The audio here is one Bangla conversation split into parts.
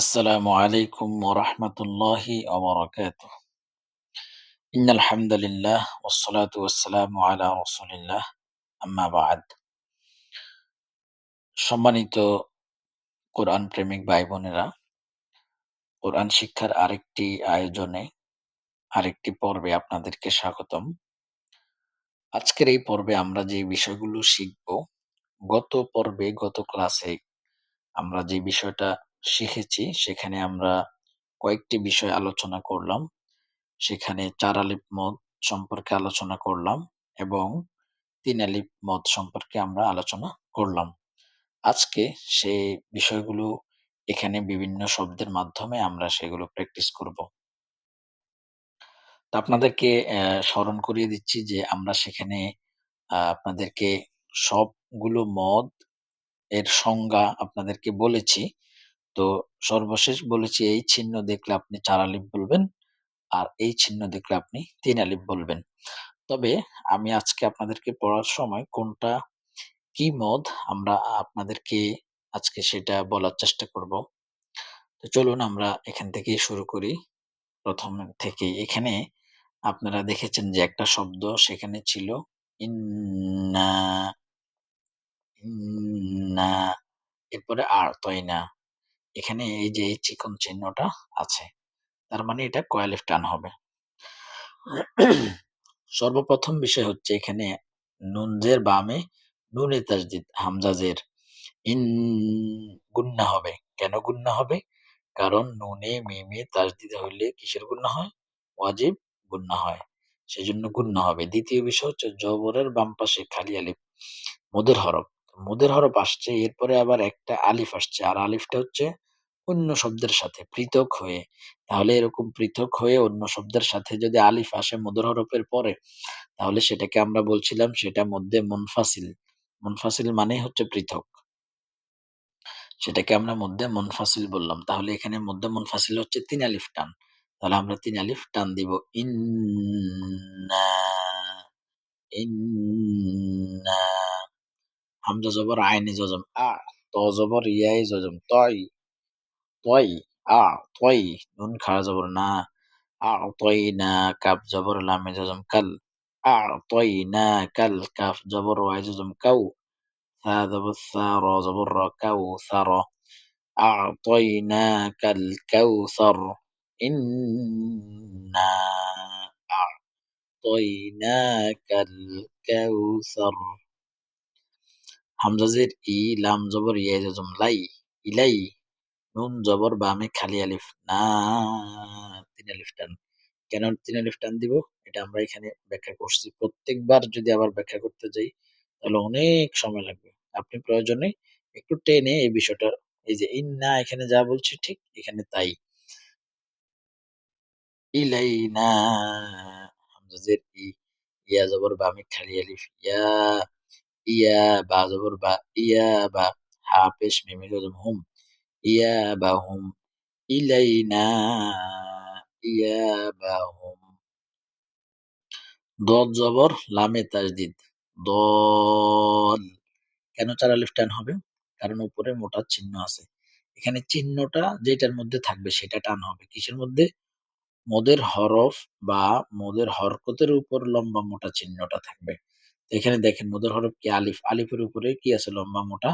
আসসালামু আলাইকুম ওরহমতুল্লাহি ওবরাকাত ইন আলহামদুলিল্লাহ ওসলাতু ওসালামু আলা রসুলিল্লাহ। আম্মাবাদ সম্মানিত কোরআন প্রেমিক ভাই বোনেরা কোরআন শিক্ষার আরেকটি আয়োজনে আরেকটি পর্বে আপনাদেরকে স্বাগতম। আজকের এই পর্বে আমরা যে বিষয়গুলো শিখব, গত পর্বে, গত ক্লাসে আমরা যে বিষয়টা শিখেছি। সেখানে আমরা কয়েকটি বিষয় আলোচনা করলাম। সেখানে চার আলিপ মদ সম্পর্কে আলোচনা করলাম এবং তিন আলিপ মদ সম্পর্কে আমরা আলোচনা করলাম। আজকে সেই বিষয়গুলো এখানে বিভিন্ন শব্দের মাধ্যমে আমরা সেগুলো প্র্যাকটিস করব। তা আপনাদেরকে স্মরণ করিয়ে দিচ্ছি যে আমরা সেখানে আপনাদেরকে সবগুলো মদ এর সংজ্ঞা আপনাদেরকে বলেছি। তো সর্বশেষ বলেছি, এই চিহ্ন দেখলে আপনি চার আলিফ বলবেন আর এই চিহ্ন দেখলে আপনি তিন আলিফ বলবেন। তবে আমি আজকে আপনাদেরকে পড়ার সময় কোনটা কি মদ আমরা আপনাদেরকে আজকে সেটা বলার চেষ্টা করব। তো চলুন আমরা এখান থেকেই শুরু করি। প্রথম থেকে এখানে আপনারা দেখেছেন যে একটা শব্দ সেখানে ছিল, ইন্না ইন্না এরপরে আর তয়না এখানে এই যে এই চিকন চিহ্নটা আছে, তার মানে এটা কয়ালিফ টান হবে। সর্বপ্রথম বিষয় হচ্ছে এখানে নুনজের বামে নুনে তাজদিদ হামজাজের ইন গুন্না হবে। কেন গুন্না হবে? কারণ নুনে মিমে তাজদিদ হইলে কিসের গুন্না হয়? ওয়াজিব গুন্না হয়। সেজন্য গুন্না হবে। দ্বিতীয় বিষয় হচ্ছে জবরের বাম পাশে খালি আলিফ, মুদের হরফ। মুদের হরফ আসছে, এরপরে আবার একটা আলিফ আসছে। আর আলিফটা হচ্ছে অন্য শব্দের সাথে পৃথক হয়ে, তাহলে এরকম পৃথক হয়ে অন্য শব্দের সাথে যদি আলিফ আসে মোদের হরফের পরে, তাহলে সেটাকে আমরা বলছিলাম সেটা মধ্যে মুনফাসিল। মুনফাসিল মানে হচ্ছে পৃথক। সেটাকে আমরা মধ্যে মুনফাসিল বললাম। তাহলে এখানে মধ্যে মুনফাসিল হচ্ছে তিন আলিফ টান। তাহলে আমরা তিন আলিফ টান দিব। ইন্না। হামজা জবর আইনি জজম। আ, ত জবর ইয়াই জজম। তয়। أعطي أعطي. نون خا زبرنا كاب بجبر لام جزم كل. أعطينا كل كاف واي جزم كو. ثا ذبر ثا را زبر را كو ثرى أعطيناك الكوثر. إنا أعطيناك الكوثر. همزة زير إي لام زبر يا لي إلي. নুন, জবর বামে খালি আলিফ। না, তিন আলিফ টান। কেন তিন আলিফ টান দিব? এটা আমরা এখানে ব্যাখ্যা করছি। প্রত্যেকবার যদি আবার ব্যাখ্যা করতে যাই, তাহলে অনেক সময় লাগবে। আপনি প্রয়োজনে একটু টেনে এই বিষয়টা এই যে ইন্না এখানে যা বলছি ঠিক এখানে তাই। ইলাইনা হামজা জের ই। ইয়া, জবর বামে খালি আলিফ। ইয়া ইয়া, বা, জবর, বা, ইয়া, বা, হা, পেশ হুম। ইয়া বা হুম দদ জবর লামে তাজদিদ দল কেন চার আলিফ টান হবে? কারণ উপরে মোটা চিহ্ন আছে। এখানে চিহ্নটা যেটার মধ্যে থাকবে সেটা টান হবে। কিসের মধ্যে? মদের হরফ বা মদের হরকতের উপর লম্বা মোটা চিহ্নটা থাকবে। এখানে দেখেন, মদের হরফ কি? আলিফ। আলিফের উপরে কি আছে লম্বা মোটা?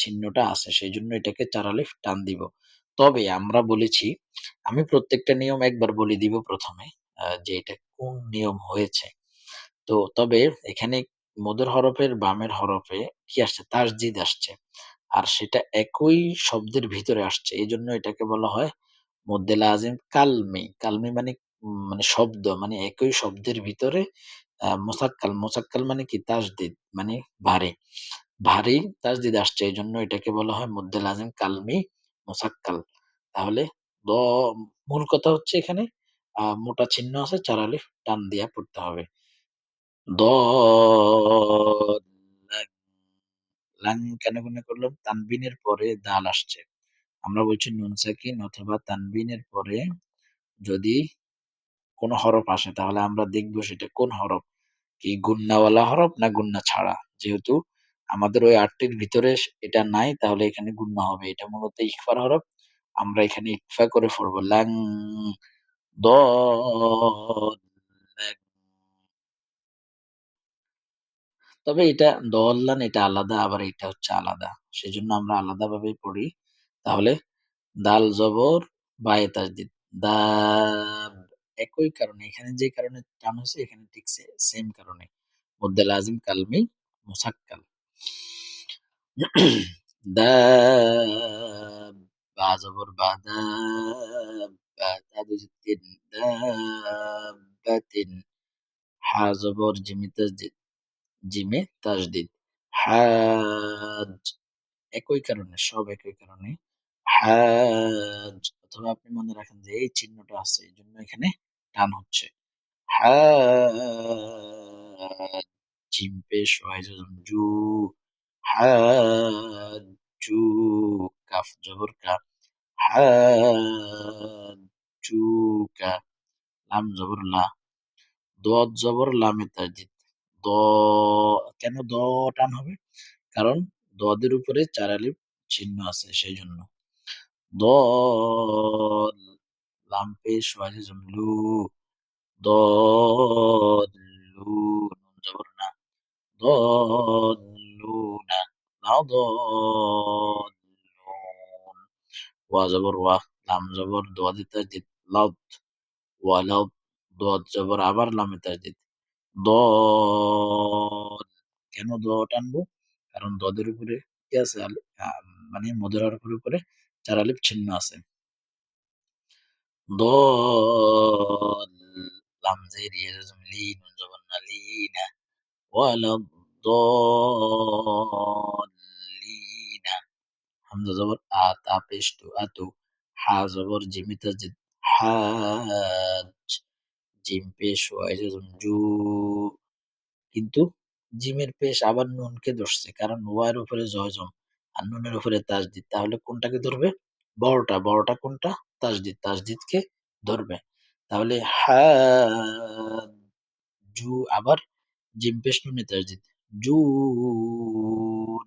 চিহ্নটা আছে সেই জন্য এটাকে চার আলিফ টান দিব। তবে আমরা বলেছি, আমি প্রত্যেকটা নিয়ম একবার বলে দিব প্রথমে যে এটা কোন নিয়ম হয়েছে। তো তবে এখানে মদের হরফের বামের হরফে কি আসছে? তাসজিদ আসছে। আর সেটা একই শব্দের ভিতরে আসছে এই জন্য এটাকে বলা হয় মদ্দেলা আজিম কালমি। কালমি মানে মানে শব্দ মানে একই শব্দের ভিতরে মোসাক্কাল। মোসাক্কাল মানে কি? তাসদিদ মানে ভারী ভারী তাসদিদ আসছে। এই জন্য এটাকে বলা হয় মধ্যে লাজিম কালমি মোসাক্কাল। তাহলে দ, মূল কথা হচ্ছে এখানে মোটা চিহ্ন আছে, চার আলিফ টান দিয়া পড়তে হবে। দ, লাং কেন গুণে করলাম? তানবিনের পরে দাল আসছে। আমরা বলছি নুন সাকিন অথবা তানবিনের পরে যদি কোন হরফ আসে, তাহলে আমরা দেখব সেটা কোন হরফ? কি গুন্নাওয়ালা হরফ না গুন্না ছাড়া? যেহেতু আমাদের ওই আটটির ভিতরে এটা নাই, তাহলে এখানে গুন্না হবে। এটা মূলত ইকফার হরফ। আমরা এখানে ইকফা করে পড়ব। লাং দল তবে এটা দল্লান এটা আলাদা, আবার এটা হচ্ছে আলাদা। সেজন্য আমরা আলাদা ভাবে পড়ি। তাহলে দাল, জবর বা তাজদিদ। দাব একই কারণে। এখানে যে কারণে টান হয়েছে, এখানে ঠিক সেম কারণে। মধ্যে লাজিম, কালমি মুসাক্কাল দাব বা, জবর, বা দাব বা তাজদিদ দাবাতিন হা, জবর, জিমি তাজদিদ হাজ, একই কারণে, সব একই কারণে। হাজ, অথবা আপনি মনে রাখেন যে এই চিহ্নটা আছে, এই জন্য এখানে টান হচ্ছে। হাজ, জিম পেশ জু। হাজু কাফ জবর কা হাজুকা লাম জবর লা দোয়াত জবর লামে দ কেন দ টান হবে কারণ দদের উপরে চার আলিফ চিহ্ন আছে সেই জন্য দল লাম পেশ ওয়াজে জমলু দলু নুন জবর না দলুনা নাও দলুন ওয়া জবর ওয়া লাম জবর দোয়াদি তাজদিদ লাদ ওয়ালাদ দোয়াদ জবর আবার লামে তাজদিদ দল কেন দ টানবো? কারণ দদের উপরে কি আছে? মানে মদের হরফের উপরে চার আলিফ চিহ্ন আছে। দল লাম জের ইয়ে লি নুন জবর না লিনা ওয়ালা দলিনা জবর জিমি তাজিদ হাজ জিম পেশ ওয়াইজ জু কিন্তু জিমের পেশ আবার নুনকে ধরছে, কারণ ওয়ার উপরে জয়জম আর নুনের উপরে তাজদিদ। তাহলে কোনটাকে ধরবে? বড়টা বড়টা কোনটা? তাজদিদ। তাজদিদকে ধরবে। তাহলে হা, জু আবার জিম, পেশ, নুনে তাজদিদ। জুন।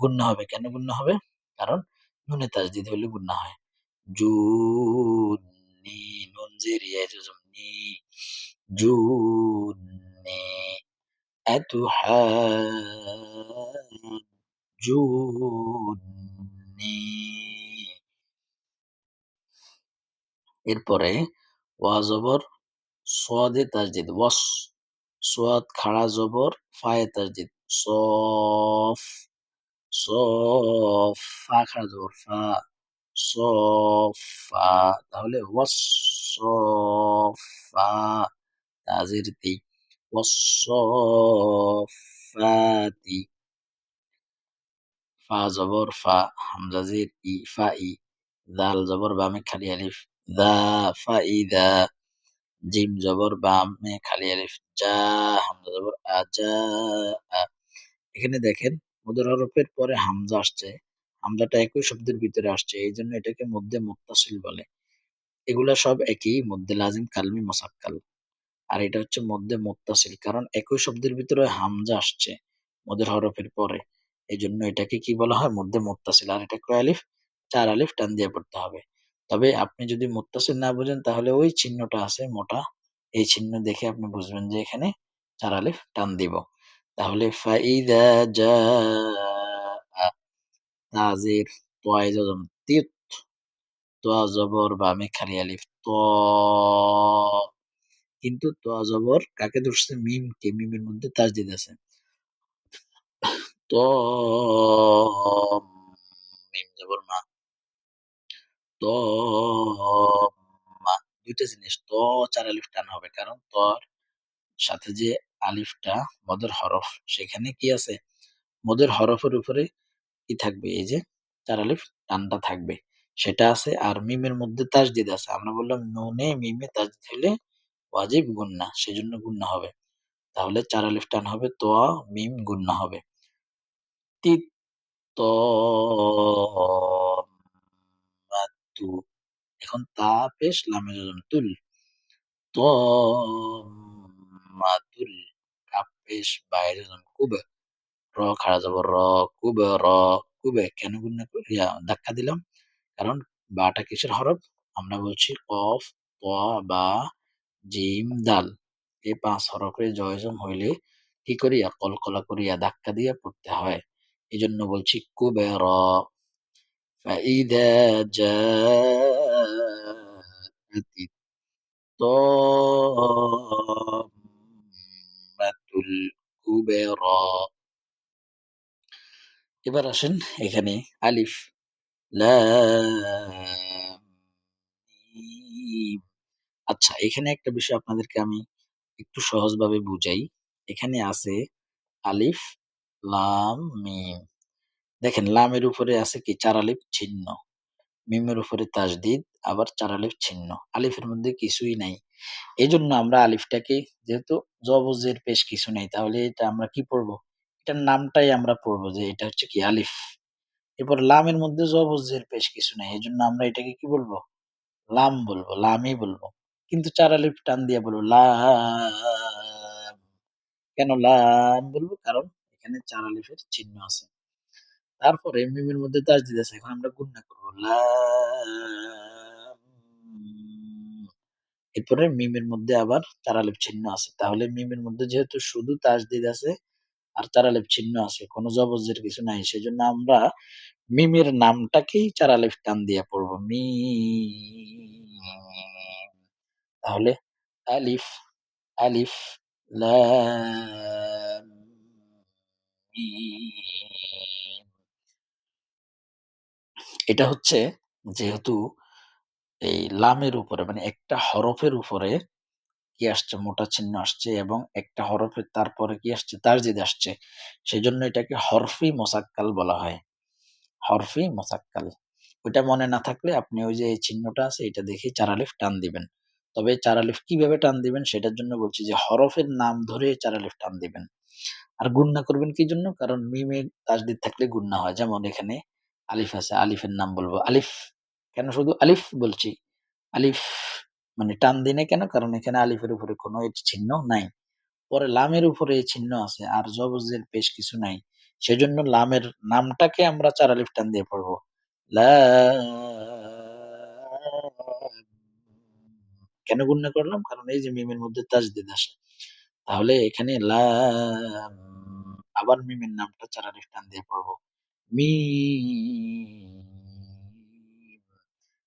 গুন্না হবে। কেন গুন্না হবে? কারণ নুনে তাস দিতে হলে গুন্না হয়। জুন, নি, নুন জের নি। জুন, নি, এত জুনি এরপরে ওয়াজবর সোয়াদে তাস দিতে ওয়াস সোয়াদ খাড়া জবর, ফায়ে তাজদিদ। সফ সফ, ফা খাড়া জবর, ফা, সফা তাহলে ওয়াস, সফা তাজির তি। ওয়াসফাতি ফা জবর, ফা, হামজা জির, ই, ফা, ই। দাল জবর, বামে খালি আলিফ। দা, ফা, ই, দা। জিম জবর, বামে খালি আলিফ যা হামজা জবর আজা এখানে দেখেন মুদর হরফের পরে হামজা আসছে। হামজাটা একই শব্দের ভিতরে আসছে এই জন্য এটাকে মধ্যে মুক্তাশিল বলে। এগুলা সব একই মধ্যে লাজিম, কালমি, মোসাক্কাল। আর এটা হচ্ছে মধ্যে মুত্তাসিল, কারণ একই শব্দের ভিতরে হামজা আসছে মদের হরফের পরে। এই জন্য এটাকে কি বলা হয়? মধ্যে মুত্তাসিল। আর এটা কয় আলিফ? চার আলিফ টান দিয়ে পড়তে হবে। তবে আপনি যদি মুত্তাসিল না বুঝেন, তাহলে ওই চিহ্নটা আছে মোটা। এই চিহ্ন দেখে আপনি বুঝবেন যে এখানে চার আলিফ টান দিব। তাহলে ত। কিন্তু তোয়া জবর কাকে ধরছে? মিম কে, মিমের মধ্যে তাজদিদ আছে। তো তো মা, দুইটা জিনিস তো চার আলিফ টান হবে। কারণ তোর সাথে যে আলিফটা, মদের হরফ, সেখানে কি আছে? মদের হরফের উপরে কি থাকবে, এই যে চার আলিফ টানটা থাকবে। সেটা আছে আর মিমের মধ্যে তাজদিদ আছে। আমরা বললাম নুনে মিমে তাজদিদ হলে ওয়াজিব গুন্না, সেজন্য গুন্না হবে। তাহলে চার আলিফ টান হবে তোয়া মিম গুন্না হবে। তিত, তু এখন তা পেশ লামে যজন তুল তো মাতুল পেশ বাইরে যজন কুব। র, খাড়া যাব র, কুবে র, কুবে। কেন ইয়া, ধাক্কা দিলাম। কারণ বাটা কিসের হরফ? আমরা বলছি কফ ত বা, জিম, দাল। এই পাঁচ হরফে জয়জম হইলে কি করিয়া? কলকলা করিয়া ধাক্কা দিয়া পড়তে হয়। এই জন্য বলছি কুবের فإذا جاءت الطامة الكبرى এবার আসেন এখানে আলিফ লাম মিম। আচ্ছা এখানে একটা বিষয় আপনাদেরকে আমি একটু সহজভাবে বুঝাই এখানে আছে আলিফ লাম মিম দেখেন, লামের উপরে আছে কি? চার আলিফ চিহ্ন মিমের উপরে তাসদিদ আবার চার আলিফ চিহ্ন আলিফের মধ্যে কিছুই নাই। এই জন্য আমরা আলিফটাকে, যেহেতু জবজের পেশ কিছু নেই, তাহলে এটা আমরা কি পড়ব? এটার নামটাই আমরা পড়ব যে এটা হচ্ছে কি? আলিফ। এরপর লামের মধ্যে জবজের পেশ কিছু নেই এই জন্য আমরা এটাকে কি বলব? লাম বলব, লামই বলব। কিন্তু চার আলিফ টান দিয়ে বলব, লাম। কেন লাম বলব? কারণ এখানে চার আলিফের চিহ্ন আছে। তারপরে মিমের মধ্যে তাসদিদ আছে এখন আমরা গুণনা করব এরপরে মিমের মধ্যে আবার আলিফ চিহ্ন আছে তাহলে মিমের মধ্যে যেহেতু শুধু তাসদিদ আছে আর আলিফ চিহ্ন আছে, কোনো জবজের কিছু নাই, সেজন্য আমরা মিমের নামটাকেই চার আলিফ টান দিয়ে পড়ব মি তাহলে আলিফ আলিফ মিম। এটা হচ্ছে যেহেতু এই লামের উপরে মানে একটা হরফের উপরে কি আসছে, মোটা চিহ্ন আসছে এবং একটা হরফের তারপরে কি আসছে, তারজিদ আসছে। সেই জন্য এটাকে হরফি মোসাক্কাল বলা হয়। হরফি মোসাক্কাল। ওইটা মনে না থাকলে আপনি ওই যে এই চিহ্নটা আছে, এটা দেখে চার আলিফ টান দিবেন। তবে চার আলিফ কীভাবে টান দিবেন, সেটার জন্য বলছি যে হরফের নাম ধরে চার আলিফ টান দিবেন। আর গুন্না করবেন কি জন্য? কারণ মিমে তাজদিদ থাকলে গুন্না হয়। যেমন এখানে আলিফ আছে, আলিফের নাম বলব। আলিফ কেন শুধু? আলিফ বলছি। আলিফ মানে টান দিনে কেন? কারণ এখানে আলিফের উপরে কোনো চিহ্ন নাই। পরে লামের উপরে চিহ্ন আছে আর জবজের পেশ কিছু নাই। সেজন্য লামের নামটাকে আমরা চার আলিফ টান দিয়ে পড়ব। কেন গুণনা করলাম? কারণ এই যে মিমের মধ্যে তাজদিদ আসে। তাহলে এখানে লাম আবার মিমের নামটা চার আলিফ টান দিয়ে পড়ব।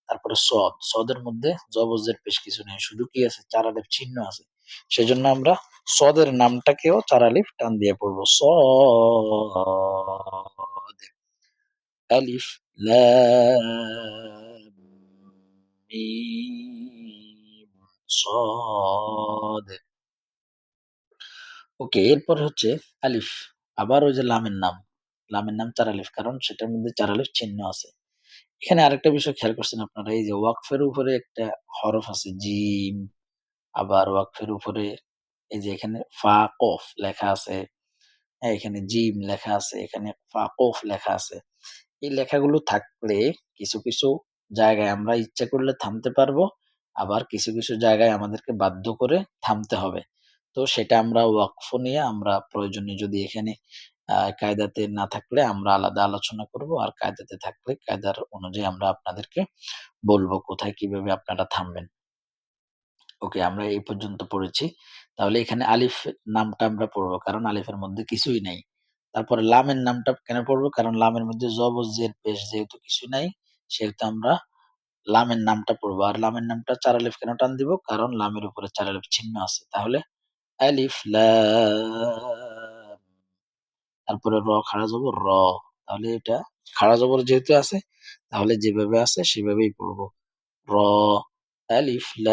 তারপরে সদ, সদের মধ্যে জবজের পেশ কিছু নেই, শুধু কি আছে? চার আলিফ চিহ্ন আছে। সেজন্য আমরা সদের নামটাকেও চার আলিফ টান দিয়ে পড়ব। সদ। ওকে, এরপর হচ্ছে আলিফ। আবার ওই যে লামের নাম। লামের নাম চার আলিফ কারণ সেটার মধ্যে চার আলিফ চিহ্ন আছে। এখানে আরেকটা বিষয় খেয়াল করছেন আপনারা, এই যে ওয়াকফের উপরে একটা হরফ আছে, জিম, আবার ওয়াকফের উপরে এই যে এখানে ফা লেখা আছে হ্যাঁ এখানে জিম লেখা আছে, এখানে ফা কফ লেখা আছে। এই লেখাগুলো থাকলে কিছু কিছু জায়গায় আমরা ইচ্ছা করলে থামতে পারব, আবার কিছু কিছু জায়গায় আমাদেরকে বাধ্য করে থামতে হবে। তো সেটা আমরা ওয়াকফ নিয়ে আমরা প্রয়োজনে যদি এখানে কায়দাতে না থাকলে আমরা আলাদা আলোচনা করব আর কায়দাতে থাকলে কায়দার অনুযায়ী আমরা আপনাদেরকে বলব কোথায় কীভাবে আপনারা থামবেন। ওকে, আমরা এই পর্যন্ত পড়েছি। তাহলে এখানে আলিফ নামটা আমরা পড়ব, কারণ আলিফের মধ্যে কিছুই নাই। তারপরে লামের নামটা কেন পড়ব? কারণ লামের মধ্যে জবর জের পেশ যেহেতু কিছু নাই, সেহেতু আমরা লামের নামটা পড়ব। আর লামের নামটা চার আলিফ কেন টান দিব? কারণ লামের উপরে চার আলিফ চিহ্ন আছে। তাহলে আলিফ লাম তারপরে র, খাড়া জবর, র। তাহলে এটা, খাড়া জবর যেহেতু আছে, তাহলে যেভাবে আছে সেভাবেই পড়ব। র, আলিফ র।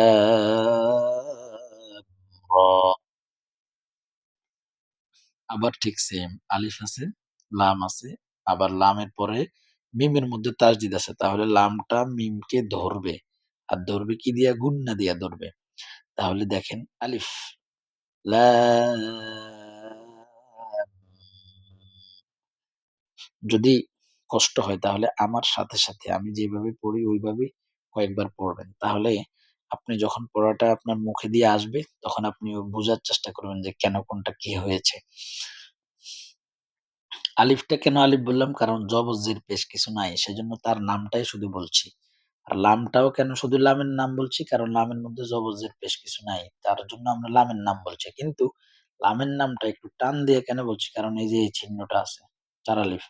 আবার ঠিক সেম আলিফ আছে, লাম আছে, আবার লামের পরে মিমের মধ্যে তাসদিদ আছে, তাহলে লামটা মিমকে ধরবে। আর ধরবে কি দিয়া? গুন্না দিয়া ধরবে। তাহলে দেখেন, আলিফ লাম যদি কষ্ট হয় তাহলে আমার সাথে সাথে, আমি যেভাবে পড়ি ওইভাবে কয়েকবার পড়বেন। তাহলে আপনি যখন পড়াটা আপনার মুখে দিয়ে আসবে, তখন আপনি বোঝার চেষ্টা করবেন যে কেন কোনটা কি হয়েছে। আলিফটা কেন আলিফ বললাম? কারণ জবজের পেশ কিছু নাই, সেজন্য তার নামটাই শুধু বলছি। আর লামটাও কেন শুধু লামের নাম বলছি? কারণ লামের মধ্যে জবজের পেশ কিছু নাই, তার জন্য আমরা লামের নাম বলছি। কিন্তু লামের নামটা একটু টান দিয়ে কেন বলছি? কারণ এই যে এই চিহ্নটা আছে, চার আলিফ।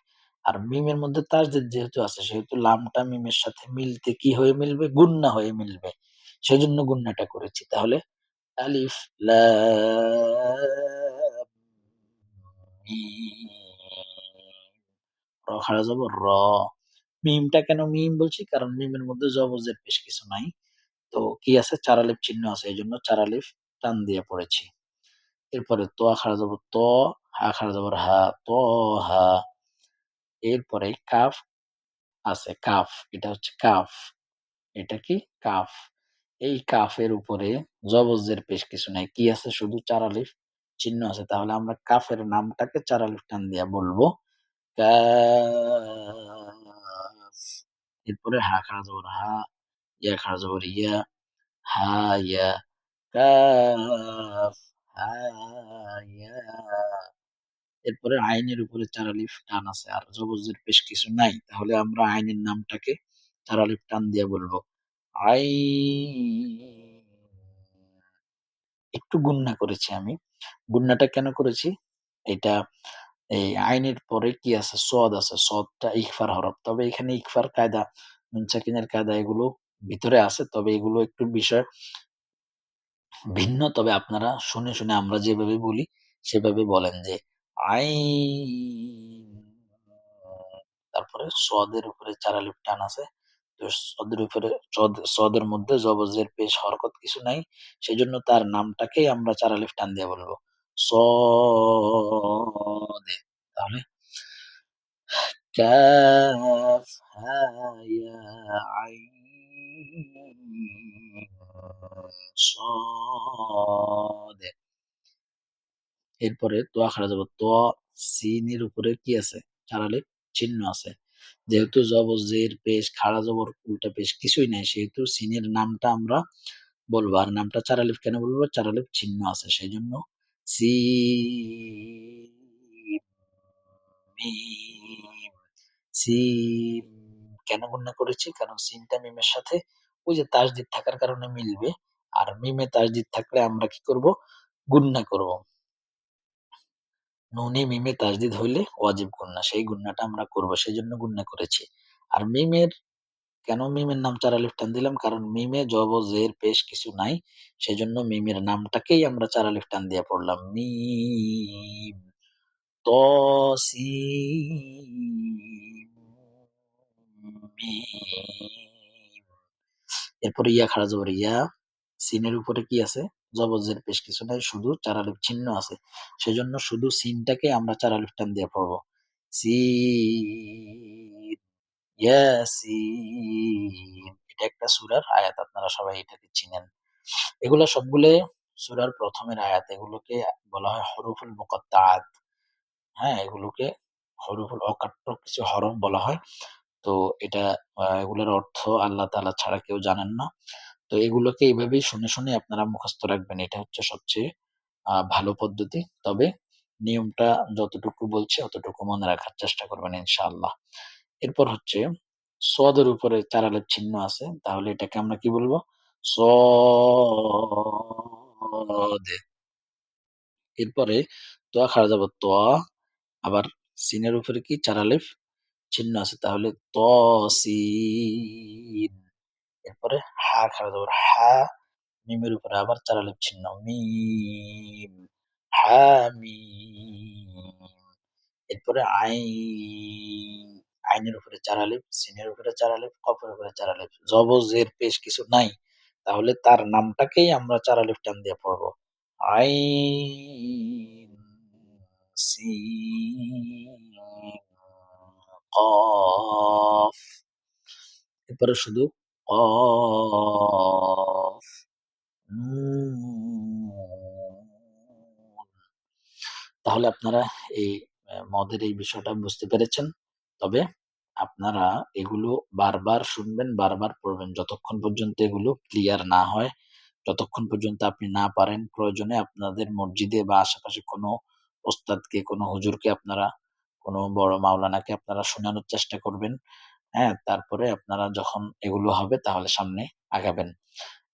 আর মিমের মধ্যে তাসদিদ যেহেতু আছে, সেহেতু লামটা মিমের সাথে মিলতে কি হয়ে মিলবে? গুন্না হয়ে মিলবে। সেজন্য গুন্নাটা করেছি। তাহলে আলিফ র, খাড়া যাব, র। মিমটা কেন মিম বলছি? কারণ মিমের মধ্যে জবজের বেশ কিছু নাই। তো কি আছে? চার আলিফ চিহ্ন আছে, এই জন্য চার আলিফ টান দিয়ে পড়েছি। এরপরে তো, খাড়া যাব, ত, হা, খাড়া যাব, হা, ত, হা। এরপরে কাফ আছে, কাফ, এটা হচ্ছে কাফ। এটা কি? কাফ। এই কাফের উপরে জবজের পেশ কিছু নাই। কি আছে? শুধু চার আলিফ চিহ্ন আছে। তাহলে আমরা কাফের নামটাকে চারালিফ টান দিয়া বলব। এরপরে হা খাড়া জবর, হা, ইয়া খাড়া জবর, ইয়া, হা, ইয়া কাফ হা, ইয়া। এরপরে আইনের উপরে চার আলিফ টান আছে। আর জবজের বেশ কিছু নাই। তাহলে আমরা আইনের নামটাকে চার আলিফ টান দিয়ে বলব। আই একটু গুন্না করেছি আমি। গুন্নাটা কেন করেছি? এটা এই আইনের পরে কি আছে? সদ আছে। সদটা ইকফার হরফ। তবে এখানে ইকফার কায়দা নুনচাকিনের কায়দা এগুলো ভিতরে আছে। তবে এগুলো একটু বিষয় ভিন্ন। তবে আপনারা শুনে শুনে আমরা যেভাবে বলি, সেভাবে বলেন যে আই, তারপরে সদের উপরে চার আলিফ টান আছে। তো সদের উপরে সদের মধ্যে জবজের পেশ হরকত কিছু নাই। সেই জন্য তার নামটাকেই আমরা চার আলিফ টান দিয়ে বলব। সদে। তাহলে হা ইয়া আইন সদে। এরপরে তোয়া খাড়া যাব। তো সিনের উপরে কি আছে? চার আলিফ চিহ্ন আছে। যেহেতু জবজের পেশ, খাড়া জবর, উল্টা পেশ কিছুই নাই, সেহেতু সিনের নামটা আমরা বলব। আর নামটা চার আলিফ কেন বলব? চার আলিফ চিহ্ন আছে সেই জন্য সি সিম কেন গণ্য করেছি? কারণ সিনটা মিমের সাথে ওই যে তাসদিদ থাকার কারণে মিলবে। আর মিমে তাসদিদ থাকলে আমরা কি করব? গুন্না করব। নুনে মিমে তাসদিদ হইলে ওয়াজিব গুন্না, সেই গুন্নাটা আমরা করব, সেই জন্য গুন্না করেছি। আর মিমের, কেন মিমের নাম চার আলিফ টান দিলাম? কারণ মিমে জব জের পেশ কিছু নাই, সেজন্য মিমের নামটাকেই আমরা চার আলিফ টান দিয়ে পড়লাম। মিম এরপরে ইয়া জবর ইয়া সিনের উপরে কি আছে? জবজের বেশ কিছু নাই শুধু চার আলিফ চিহ্ন আছে। সেজন্য শুধু সিনটাকে আমরা চার আলিফ টান দিয়ে পড়ব। ইয়াসিন এটা একটা সূরার আয়াত, আপনারা সবাই এটাকে চিনেন। এগুলো সবগুলো সূরার প্রথমের আয়াত। এগুলোকে বলা হয় হরফুল মুকাত্তাআত হ্যাঁ এগুলোকে হরফুল অকাট্য কিছু হরফ বলা হয়। তো এটা এগুলোর অর্থ আল্লাহ তাআলা ছাড়া কেউ জানেন না। তো এগুলোকে এইভাবেই শুনে শুনে আপনারা মুখস্থ রাখবেন। এটা হচ্ছে সবচেয়ে ভালো পদ্ধতি। তবে নিয়মটা যতটুকু বলছে, অতটুকু মনে রাখার চেষ্টা করবেন ইনশাআল্লাহ। এরপর হচ্ছে সদের উপরে চার আলিফ চিহ্ন আছে। তাহলে এটাকে আমরা কি বলব? এরপরে তোয়া খাড়া যাব তোয়া। আবার সিনের উপরে কি? চার আলিফ চিহ্ন আছে। তাহলে ত সিন এরপরে হা খাড়া যাব হা, মিমের উপরে আবার চার আলিফ চিহ্ন মিম, হা, মিম। এরপরে আইন, আইনের উপরে চার আলিফ সিনের উপরে চার আলিফ কফের উপরে চার আলিফ জবজের পেশ কিছু নাই। তাহলে তার নামটাকেই আমরা চার আলিফ টান দিয়ে পড়ব। আইন সি কফ। এরপরে শুধু নুন তাহলে আপনারা এই মদের এই বিষয়টা বুঝতে পেরেছেন। তবে আপনারা এগুলো বারবার শুনবেন, বারবার পড়বেন। যতক্ষণ পর্যন্ত এগুলো ক্লিয়ার না হয়, যতক্ষণ পর্যন্ত আপনি না পারেন, প্রয়োজনে আপনাদের মসজিদে বা আশেপাশে কোনো ওস্তাদকে, কোনো হুজুরকে আপনারা, কোনো বড় মাওলানাকে আপনারা শোনানোর চেষ্টা করবেন। হ্যাঁ? তারপরে আপনারা যখন এগুলো হবে তাহলে সামনে আগাবেন।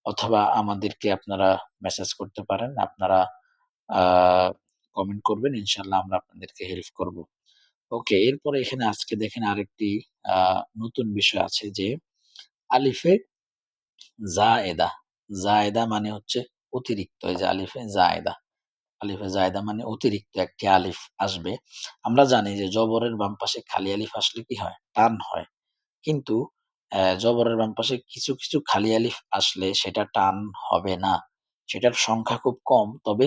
অথবা আমাদেরকে আপনারা মেসেজ করতে পারেন। আপনারা কমেন্ট করবেন। ইনশাল্লাহ আমরা আপনাদেরকে হেল্প করব। ওকে, এরপরে এখানে আজকে দেখেন আরেকটি নতুন বিষয় আছে যে আলিফে জায়েদা। জায়েদা মানে হচ্ছে অতিরিক্ত। এই যে আলিফে জায়েদা। আলিফে জায়েদা মানে অতিরিক্ত একটি আলিফ আসবে। আমরা জানি যে জবরের বাম পাশে খালি আলিফ আসলে কি হয়? টান হয়। কিন্তু জবরের বাম পাশে কিছু, কিছু খালি আলিফ আসলে সেটা টান হবে না। সেটার সংখ্যা খুব কম। তবে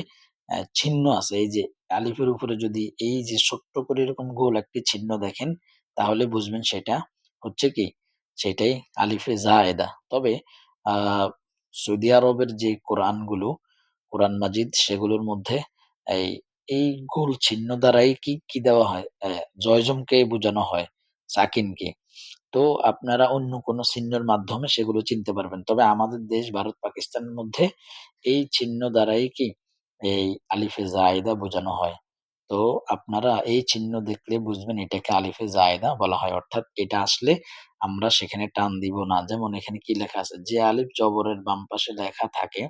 চিহ্ন আছে। এই যে আলিফের উপরে যদি এই যে ছোট্ট করে এরকম গোল একটি চিহ্ন দেখেন, তাহলে বুঝবেন সেটা হচ্ছে কি? সেটাই আলিফে জায়েদা। তবে আ সৌদি আরবের যে কোরআনগুলো, কোরআন মাজিদ সেগুলোর মধ্যে এই, এই গোল চিহ্ন দ্বারাই কি, কি দেওয়া হয়? জয়জমকে বোঝানো হয়, সাকিনকে। তো আপনারা অন্য কোনো চিহ্নের মাধ্যমে সেগুলো চিনতে পারবেন। তবে আমাদের দেশ ভারত পাকিস্তানের মধ্যে এই চিহ্ন দ্বারাই কি এই আলিফে জায়েদা বোঝানো হয়। তো আপনারা এই চিহ্ন দেখলে বুঝবেন এটাকে আলিফে জায়েদা বলা হয়। অর্থাৎ এটা আসলে আমরা সেখানে টান দিব না। যেমন এখানে কি লেখা আছে? যে আলিফ জবরের বাম পাশে লেখা থাকে,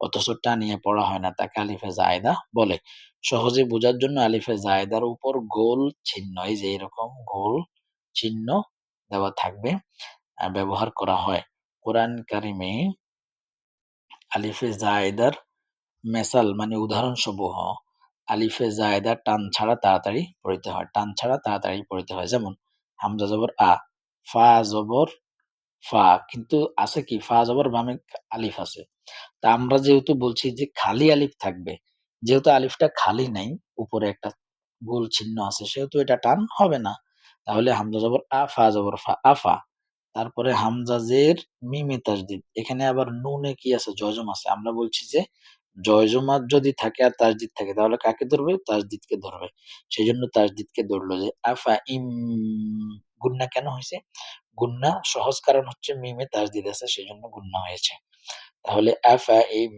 অথচ টানিয়ে পড়া হয় না, তাকে আলিফে জায়েদা বলে। সহজে বোঝার জন্য আলিফে জায়েদার উপর গোল চিহ্ন, এই যে এরকম গোল চিহ্ন দেওয়া থাকবে, ব্যবহার করা হয়। কোরআন কারিমে আলিফে জায়েদার মেসাল মানে উদাহরণসমূহ আলিফে জায়েদা টান ছাড়া তাড়াতাড়ি পড়িতে হয়। টান ছাড়া তাড়াতাড়ি পড়িতে হয়। যেমন হামজা জবর আ, ফা জবর ফা কিন্তু আছে কি ফা জবর বামে আলিফ আছে। তা আমরা যেহেতু বলছি যে খালি আলিফ থাকবে, যেহেতু আলিফটা খালি নাই, উপরে একটা গোল চিহ্ন আছে সেহেতু এটা টান হবে না। তাহলে হামজা জবর আ, ফা জবর ফা, আফা। তারপরে হামজা জের মিমে তাসদিদ। এখানে আবার নুনে কি আছে? জয়জম আছে। আমরা বলছি যে জয়জমাত যদি থাকে আর তাসদিদ থাকে তাহলে কাকে ধরবে? তাসদিদকে ধরবে। সেই সেজন্য তাসদিদকে ধরলো যে আফা ইম গুন্না কেন হয়েছে গুন্না সহজ কারণ হচ্ছে মিমে তাসদিদ আছে সেই জন্য গুন্না হয়েছে। তাহলে আফা ইম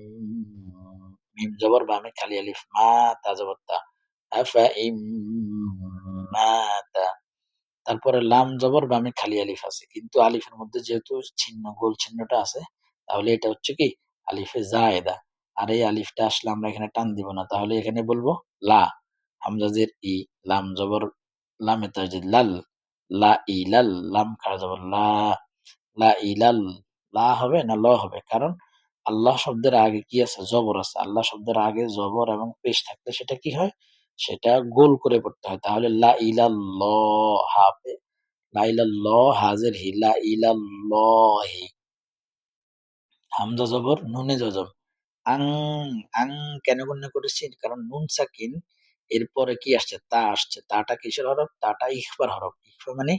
মিম জবর বামে খালি আলিফ মা তা তা। আফা ইম মাতা তারপরে লাম জবর বামে খালি আলিফ আছে। কিন্তু আলিফের মধ্যে যেহেতু চিহ্ন গোল চিহ্নটা আছে তাহলে এটা হচ্ছে কি আলিফে জায়েদা। আর এই আলিফটা আসলে আমরা এখানে টান দিব না। তাহলে এখানে বলব লা। হামজা জের ই, লাম জবর লামে তাসদিদ লাল, লা ইলাল, লাম খাড়া জবর লা, লা ইলাল, লা হবে না ল হবে? কারণ আল্লাহ শব্দের আগে কি আছে? জবর আছে। আল্লাহ শব্দের আগে জবর এবং পেশ থাকলে সেটা কি হয়? সেটা গোল করে পড়তে হয়। তাহলে লা ইলাল্লাহ হাফে লা ইলাল্লাহ হাজের হি, লা ইলাল্লাহি হামজা জবর, নুনে জজম আং আং কেন গুণনা করেছি? কারণ নুন সাকিন, এরপরে কি আসছে? তা আসছে। তাটা কিসের হরফ? তাটা ইখফার হরফ। ইখফা মানে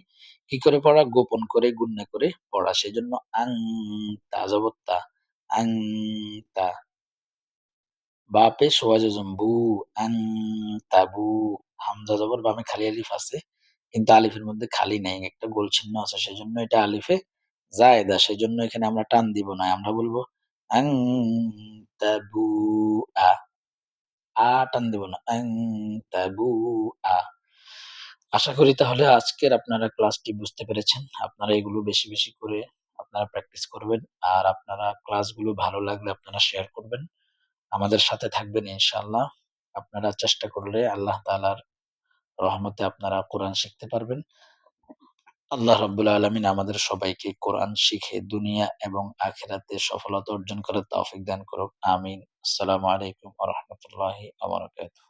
কি করে পড়া? গোপন করে গুণনা করে পড়া। সেই জন্য আং তা জবর তা, আং তা বা পেশ ওয়া জজম, বু, আং তাবু, হামজা জবর বামে খালি আলিফ আছে, কিন্তু আলিফের মধ্যে খালি নাই, একটা গোল চিহ্ন আছে, সেজন্য এটা আলিফে জায়েদা সেজন্য এখানে আমরা টান দিব না, আমরা বলব আং তাবু আ আ টান দিব না আং তাবু আ আশা করি তাহলে আজকের আপনারা ক্লাসটি বুঝতে পেরেছেন, আপনারা এগুলো বেশি বেশি করে আপনারা প্র্যাকটিস করবেন, আর আপনারা ক্লাসগুলো ভালো লাগলে আপনারা শেয়ার করবেন। আমাদের সাথে থাকবেন ইনশাআল্লাহ। আপনারা চেষ্টা করলে আল্লাহ তালার রহমতে আপনারা কোরআন শিখতে পারবেন। আল্লাহ রবুল্লা আলমিন আমাদের সবাইকে কোরআন শিখে দুনিয়া এবং আখেরাতে সফলতা অর্জন করার তৌফিক দান করুক। আমিন। আসসালামু আলাইকুম রহমতুল্লাহ বারাকাতুহু।